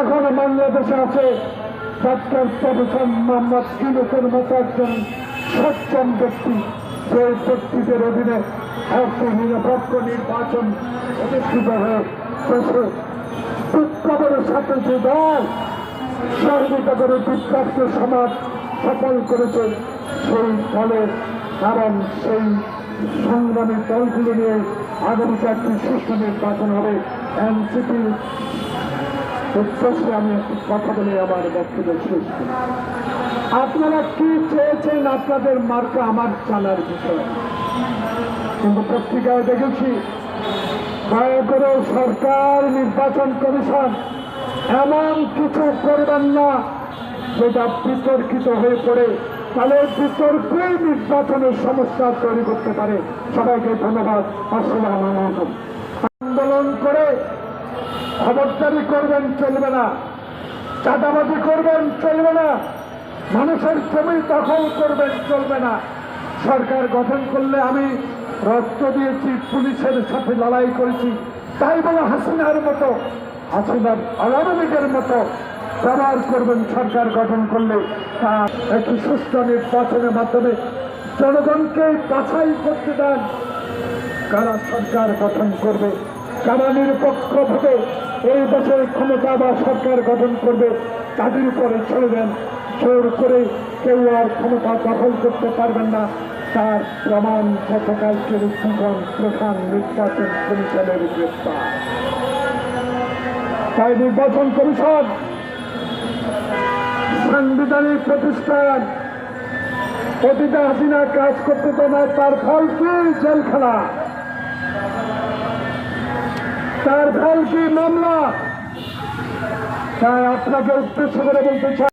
এখন আছে doctor professor Mohammad ইউনুসের মতো একজন ব্যক্তি সেই ব্যক্তিদের অধীনে একটি নিরপেক্ষ নির্বাচন প্রতিষ্ঠিত হয়ে দেশে সাথে যে দল সহযোগিতা করে সমাজ সফল করেছে, সেই দলের কারণ সেই সংগ্রামী দলগুলো নিয়ে আগামীতে একটি সুষ্ঠু নির্বাচন হবে। এনসিপি উদ্দেশ্যে আমি একটি কথা বলে, আমার বক্তব্য শেষ করি। আপনারা কি চেয়েছেন আপনাদের মার্কা আমার জানার বিষয়? কিন্তু পত্রিকায় দেখেছি, দয়া করে সরকার, নির্বাচন কমিশন এমন কিছু করবেন না, যেটা বিতর্কিত হয়ে পড়ে। তাহলে বিতর্কই নির্বাচনের সমস্যা তৈরি করতে পারে। সবাইকে ধন্যবাদ। আসসালাম আন্দোলন করে খবরদারি করবেন চলবে না। চাঁদাবাজি করবেন চলবে না। মানুষের জমি দখল করবেন চলবে না। সরকার গঠন করলে আমি রক্ত দিয়েছি, পুলিশের সাথে লড়াই করেছি। তাই বলে হাসিনার মতো, হাসিনার আওয়ামী লীগের মতো ব্যবহার করবেন, সরকার গঠন করলে একটি সুস্থ নির্বাচনের মাধ্যমে জনগণকে বাছাই করতে দেন। কারা সরকার গঠন করবে, কারা নিরপেক্ষ ভাবে এই দেশের ক্ষমতা বা সরকার গঠন করবে, তাদের উপরে চলবেন জোর করে কেউ আর ক্ষমতা দখল করতে পারবেন না। তার প্রমাণ গতকালকে উত্থাপন প্রধান নির্বাচন কমিশনের গ্রেপ্তার। তাই নির্বাচন কমিশন সাংবিধানিক প্রতিষ্ঠান। প্রতিটা হাসিনা কাজ করতে তো নয়, তার ফল কি জেলখানা। তার ফল কি মামলা। তাই আপনাকে উদ্দেশ্য করে বলতে চাই